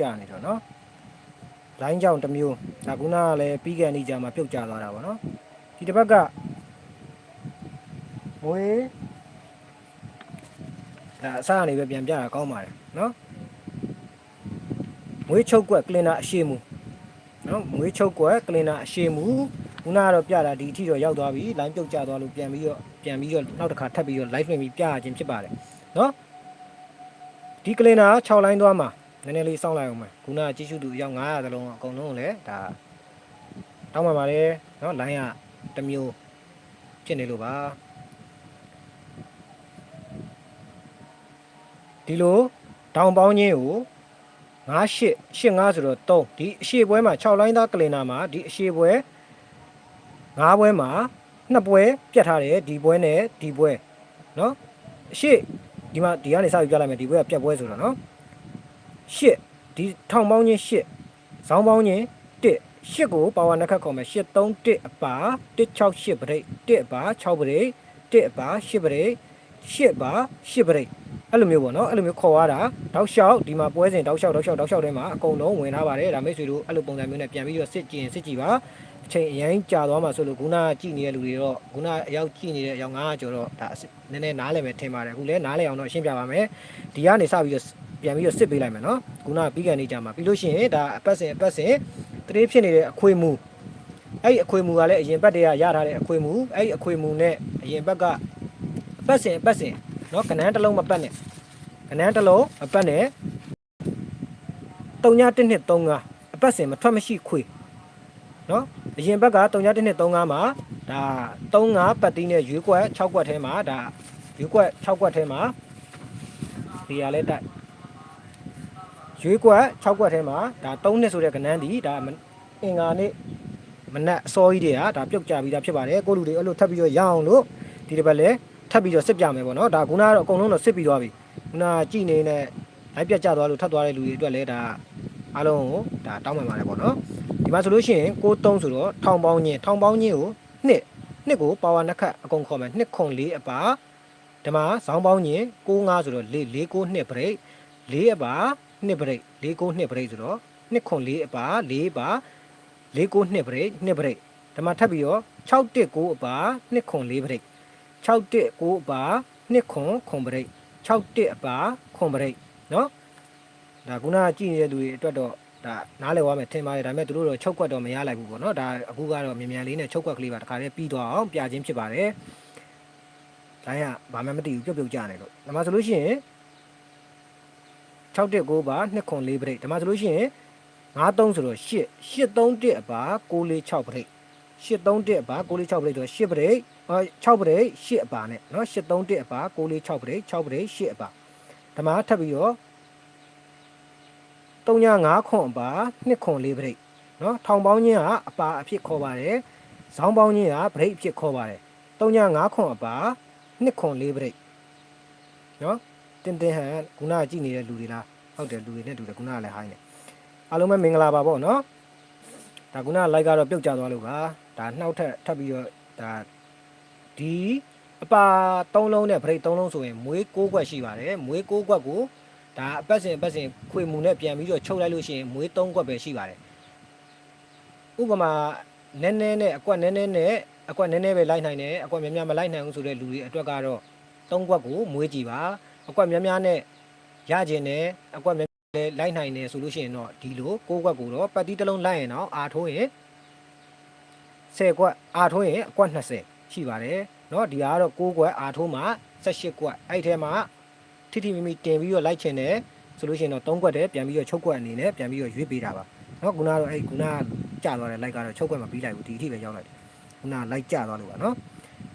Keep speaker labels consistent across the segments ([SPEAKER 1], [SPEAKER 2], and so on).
[SPEAKER 1] ကျနေတော့နော်လိုင်းကြောင်တစ်မျိုးဒါကုနာကလည်းပြီးကန်နေကြမှာပြုတ်ကျသွားတာပေါ့နော်ဒီတစ်ဘက်ကမွေးဒါအစားအနေပဲပြန်ပြတာကောင်းပါတယ်နော်မွေးချုပ်ကွက်ကလင်နာအရှိမူနော်မွေးချုပ်ကွက်ကလင်နာအရှိမူခုနကတော့ပြတာဒီအထိတော့ရောက်သွားပြီလိုင်းပြုတ်ကျသွားလို့ပြန်ပြီးတော့ပြန်ပြီးတော့နောက်တစ်ခါထပ်ပြီးတော့ live လွှင့်ပြီးပြရခြင်းဖြစ်ပါတယ်နော်ဒီကလင်နာ6လိုင်းသွားမှာ နည်းနည်းလေးစောင့်လိုက်အောင်မယ်ခုနကကြည့်ရှုသူအယောက်900သလုံးအကုန်လုံးကိုလည်းဒါတောင်းပါပါတယ်နော်လိုင်းကတစ်မျိုးဖြစ်နေလို့ပါဒီလိုတောင်ပေါင်းချင်းကို9 8 85ဆိုတော့3ဒီအရှိပွဲမှာ6လိုင်းသားကလင်နာမှာဒီအရှိပွဲ9ပွဲမှာနှစ်ပွဲပြတ်ထားတယ်ဒီပွဲနဲ့ဒီပွဲเนาะအရှိဒီမှာဒီကနေစပြီးပြလိုက်မယ်ဒီပွဲကပြတ်ပွဲဆိုတော့เนาะ ရှစ်ဒီထောင်ပေါင်းချင်းရှစ်ဇောင်းပေါင်းချင်း1ရှစ်ကိုပါဝါနှစ်ခတ်ခေါ်မယ်8 3 1အပါ168ပရိတ်1အပါ6ပရိတ်1အပါ8ပရိတ်8ပါ8ပရိတ်အဲ့လိုမျိုးပေါ့နော်အဲ့လိုမျိုးခေါ်ရတာတောက်လျှောက်ဒီမှာပွဲစဉ်တောက်လျှောက်တောက်လျှောက်တောက်လျှောက်ထဲမှာအကုန်လုံးဝင်ထားပါတယ်ဒါမိတ်ဆွေတို့အဲ့လိုပုံစံမျိုးနဲ့ပြန်ပြီးတော့စစ်ကြည့်ရင်စစ်ကြည့်ပါအချိန်အရင်ကြာသွားမှာဆိုလို့ခုနကကြည့်နေတဲ့လူတွေတော့ခုနအရောက်ကြည့်နေတဲ့အယောက်900ကျော်တော့ဒါနည်းနည်းနားလည်မယ်ထင်ပါတယ်အခုလည်းနားလည်အောင်တော့ရှင်းပြပါမယ်ဒီကနေစပြီးတော့ ပြန်ပြီးတော့စစ်ပေးလိုက်မယ်နော်ခုနကပြီးကန်နေကြမှာပြီးလို့ရှိရင်ဒါအပတ်စဉ်အပတ်စဉ်တရေဖြစ်နေတဲ့အခွေမူအဲ့ဒီအခွေမူကလည်းအရင်ဘက်တည်းကရထားတဲ့အခွေမူအဲ့ဒီအခွေမူနဲ့အရင်ဘက်ကအပတ်စဉ်အပတ်စဉ်နော်ကနန်းတစ်လုံးမပတ်နဲ့ကနန်းတစ်လုံးမပတ်နဲ့3.135အပတ်စဉ်မထွက်မရှိခွေနော်အရင်ဘက်က3.135မှာဒါ35ပတ်တီးနဲ့ရွေးကွက်6ကွက်ထဲမှာဒါရွေးကွက်6ကွက်ထဲမှာဒီရလဲတိုက် ရွေးကွက်6ကွက်ထဲမှာဒါ3နှစ်ဆိုတဲ့ကနန်းဒီဒါအင်္ဂါနေ့မနက်အစောကြီးတွေကဒါပြုတ်ကြပြီးသားဖြစ်ပါတယ်ကိုလူတွေအဲ့လိုထပ်ပြီးတော့ရအောင်လို့ဒီတစ်ပတ်လဲထပ်ပြီးတော့စစ်ပြမယ်ပေါ့နော်ဒါခုနကတော့အကုန်လုံးတော့စစ်ပြီးသွားပြီခုနကကြည်နေတဲ့လိုက်ပြတ်ကြသွားလို့ထပ်သွားတဲ့လူတွေအတွက်လဲဒါအားလုံးကိုဒါတောင်းပန်ပါတယ်ပေါ့နော်ဒီမှာဆိုလို့ရှိရင်63ဆိုတော့ထောင်ပေါင်းညင်ထောင်ပေါင်းညင်ကိုနှစ်နှစ်ကိုပါဝါနှစ်ခတ်အကုန်ခေါ်မယ်နှစ်ခွန်လေးအပါဒီမှာဇောင်းပေါင်းညင်65ဆိုတော့4 4 9နှစ်ဘရိတ်4အပါ နှစ်ဘရိတ်4 9နှစ်ဘရိတ်ဆိုတော့နှစ်ခွန်လေးအပါ4ပါ4 9နှစ်ဘရိတ်နှစ်ဘရိတ်ဒီမှာထပ်ပြီးတော့6 1 9အပါနှစ်ခွန်လေးဘရိတ်6 1 9အပါနှစ်ခွန်ခွန်ဘရိတ်6 1အပါခွန်ဘရိတ်နော်ဒါခုနကကြည့်နေတဲ့လူတွေအတွက်တော့ဒါနားလည်သွားမယ်ထင်ပါတယ်ဒါပေမဲ့သူတို့တော့ချုပ်ကွက်တော့မရလိုက်ဘူးပေါ့နော်ဒါအခုကတော့မြန်မြန်လေးနဲ့ချုပ်ကွက်ကလေးပါတခါတည်းပြီးသွားအောင်ပြခြင်းဖြစ်ပါတယ်ဒါရဘာမှမသိဘူးပြုတ်ပြုတ်ကြနေလို့ဒါမှဆိုလို့ရှိရင် 6တက်9ပါ2ခွန်4ပရိတ်ဒါမှဆိုလို့ရှိရင်93ဆိုတော့8 831အပါ646ပရိတ်831အပါ646ပရိတ်ဆိုတော့8ပရိတ်6ပရိတ်8အပါနဲ့เนาะ831အပါ646ပရိတ်6ပရိတ်8အပါဒါမှထပ်ပြီးတော့35ခွန်အပါ2ခွန်4ပရိတ်เนาะထောင်ပေါင်းချင်းကအပါအဖြစ်ခေါ်ပါတယ်ဇောင်းပေါင်းချင်းကပရိတ်အဖြစ်ခေါ်ပါတယ်35ခွန်အပါ2ခွန်4ပရိတ်เนาะ တင်းတင်းဟန်ခုနကကြည့်နေတဲ့လူတွေလားဟုတ်တယ်လူတွေနဲ့တူတယ်ခုနကလည်းဟိုင်းတယ်အားလုံးပဲမင်္ဂလာပါပေါ့နော်ဒါခုနက like ကတော့ပြုတ်ကျသွားလို့ပါဒါနှောက်ထက်ထပ်ပြီးတော့ဒါဒီအပါ၃လုံးနဲ့ဘရိတ်၃လုံးဆိုရင်မွေး၉ခွက်ရှိပါတယ်မွေး၉ခွက်ကိုဒါအပတ်စဉ်အပတ်စဉ်ခွေမူနဲ့ပြန်ပြီးတော့ချုပ်လိုက်လို့ရှိရင်မွေး၃ခွက်ပဲရှိပါတယ်ဥပမာနည်းနည်းနဲ့အကွက်နည်းနည်းနဲ့အကွက်နည်းနည်းပဲလိုက်နိုင်တယ်အကွက်များများမလိုက်နိုင်ဘူးဆိုတဲ့လူတွေအတွက်ကတော့၃ခွက်ကိုမွေးကြည့်ပါ အကွက်များများနဲ့ရကျင်တယ်အကွက်များများလည်းလိုက်နိုင်တယ်ဆိုလို့ရှိရင်တော့ဒီလို၉ခွက်ကိုတော့ပတ်တီးတစ်လုံးလိုက်ရင်တော့အာထိုးရင်10ခွက်အာထိုးရင်အကွက်20ရှိပါတယ်เนาะဒီကတော့6ခွက်အာထိုးမှာ18ခွက်အဲ့ဒီထဲမှာထိထိမိမိတင်ပြီးတော့လိုက်ချင်တယ်ဆိုလို့ရှိရင်တော့3ခွက်တည်းပြန်ပြီးတော့ချုပ်ခွက်အနေနဲ့ပြန်ပြီးတော့ရွေးပေးတာပါเนาะခုနကတော့အဲ့ခုနကကြာသွားတဲ့လိုက်ကတော့ချုပ်ခွက်မပြီးလိုက်ဘူးဒီအထိပဲရောက်လိုက်တယ်ခုနကလိုက်ကြာသွားလို့ပါเนาะ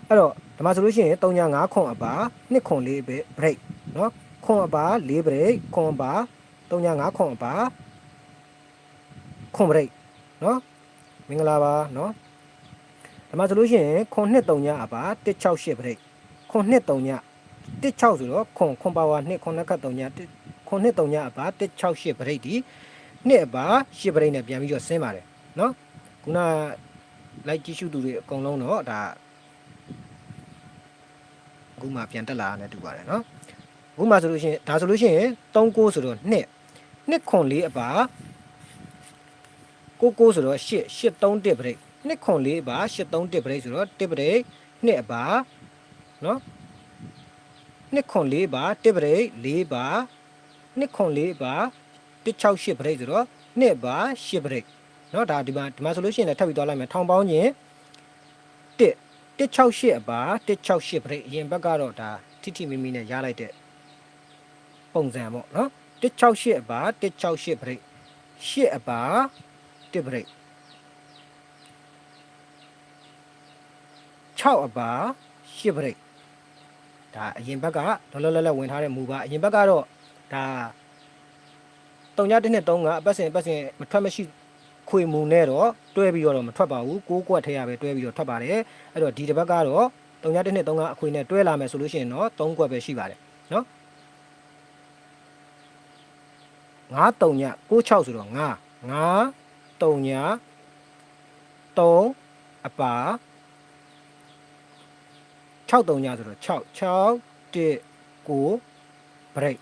[SPEAKER 1] အဲ့တော့ဒီမှာဆိုလို့ရှိရင်3.5ခွန်အပါ2ခွန်4ပဲ break နော်ခွန်အပါ၄ဘရိတ်ခွန်ပါ3.5ခွန်ပါခွန်ဘရိတ်နော်မင်္ဂလာပါနော်ဒါမှဆိုလို့ရှိရင်ခွန်နှစ်3ညအပါ168ဘရိတ်ခွန်နှစ်3ည16ဆိုတော့ခွန်ခွန်ပါဝါနှစ်ခွန်နှက်က3ညခွန်နှစ်3ညအပါ168ဘရိတ်ဒီနှစ်အပါ8ဘရိတ်နဲ့ပြန်ပြီးတော့ဆင်းပါတယ်နော်ခုနလိုက်ကြည့်ရှုသူတွေအကုန်လုံးတော့ဒါအခုမှပြန်တက်လာတာနဲ့တူပါတယ်နော် ခုမှဆိုလို့ရှိရင်ဒါဆိုလို့ရှိရင်39ဆိုတော့2 2ခွန်4အပါ99ဆိုတော့8 83တက်ပရိတ်2ခွန်4အပါ83တက်ပရိတ်ဆိုတော့တက်ပရိတ်2အပါနော်2ခွန်4အပါတက်ပရိတ်4ပါ2ခွန်4အပါ168ပရိတ်ဆိုတော့2ပါ8ပရိတ်နော်ဒါဒီမှာဒီမှာဆိုလို့ရှိရင်လည်းထပ်ပြီးသွားလိုက်မယ်ထောင်ပေါင်းရင်1 168အပါ168ပရိတ်အရင်ဘက်ကတော့ဒါထိထိမိမိနဲ့ရလိုက်တဲ့ ပုံစံပေါ့နော်168အပါ168 break 8အပါ1 break 6အပါ8 break ဒါအရင်ဘက်ကလောလောလတ်လတ်ဝင်ထားတဲ့မူပါအရင်ဘက်ကတော့ဒါတုံညတစ်နှစ်သုံးကအပတ်စဉ်အပတ်စဉ်မထွက်မရှိခွေမူနဲ့တော့တွဲပြီးတော့မထွက်ပါဘူးကိုးကွက်ထဲရပဲတွဲပြီးတော့ထွက်ပါတယ်အဲ့တော့ဒီတစ်ဘက်ကတော့တုံညတစ်နှစ်သုံးကအခွေနဲ့တွဲလာမယ်ဆိုလို့ရှိရင်တော့သုံးကွက်ပဲရှိပါတယ်နော် 9 3 96ဆိုတော့9 9 3 3အပါ6 3ညဆိုတော့6 6 1 9 break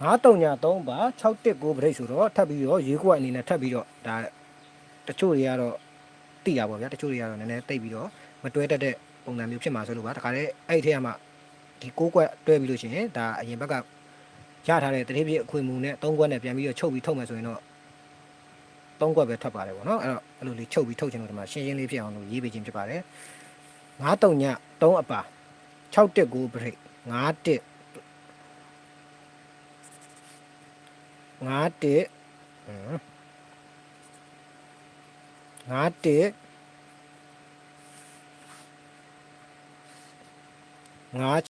[SPEAKER 1] 9 3ည3ပါ6 1 9 break ဆိုတော့ထပ်ပြီးတော့ရေကွက်အနေနဲ့ထပ်ပြီးတော့ဒါတချို့တွေကတော့တိတာပေါ့ဗျာတချို့တွေကတော့နည်းနည်းတိတ်ပြီးတော့မတွဲတတ်တဲ့ပုံစံမျိုးဖြစ်မှာဆိုလို့ပါဒါကြတဲ့အဲ့ဒီထဲမှာဒီ6ကွက်တွဲပြီးလို့ရှိရင်ဒါအရင်ဘက်က ရထားတဲ့တတိပြည့်အခွင့်အမှုနဲ့၃ခွက်နဲ့ပြန်ပြီးတော့ချုပ်ပြီးထုတ်မယ်ဆိုရင်တော့၃ခွက်ပဲထွက်ပါတယ်ပေါ့နော်အဲ့တော့အဲ့လိုလေးချုပ်ပြီးထုတ်ချင်လို့ဒီမှာရှင်းရှင်းလေးဖြစ်အောင်လို့ရေးပေးခြင်းဖြစ်ပါတယ်9 3ည3အပါ6 1 9 break 9 1 9 1 9 1 9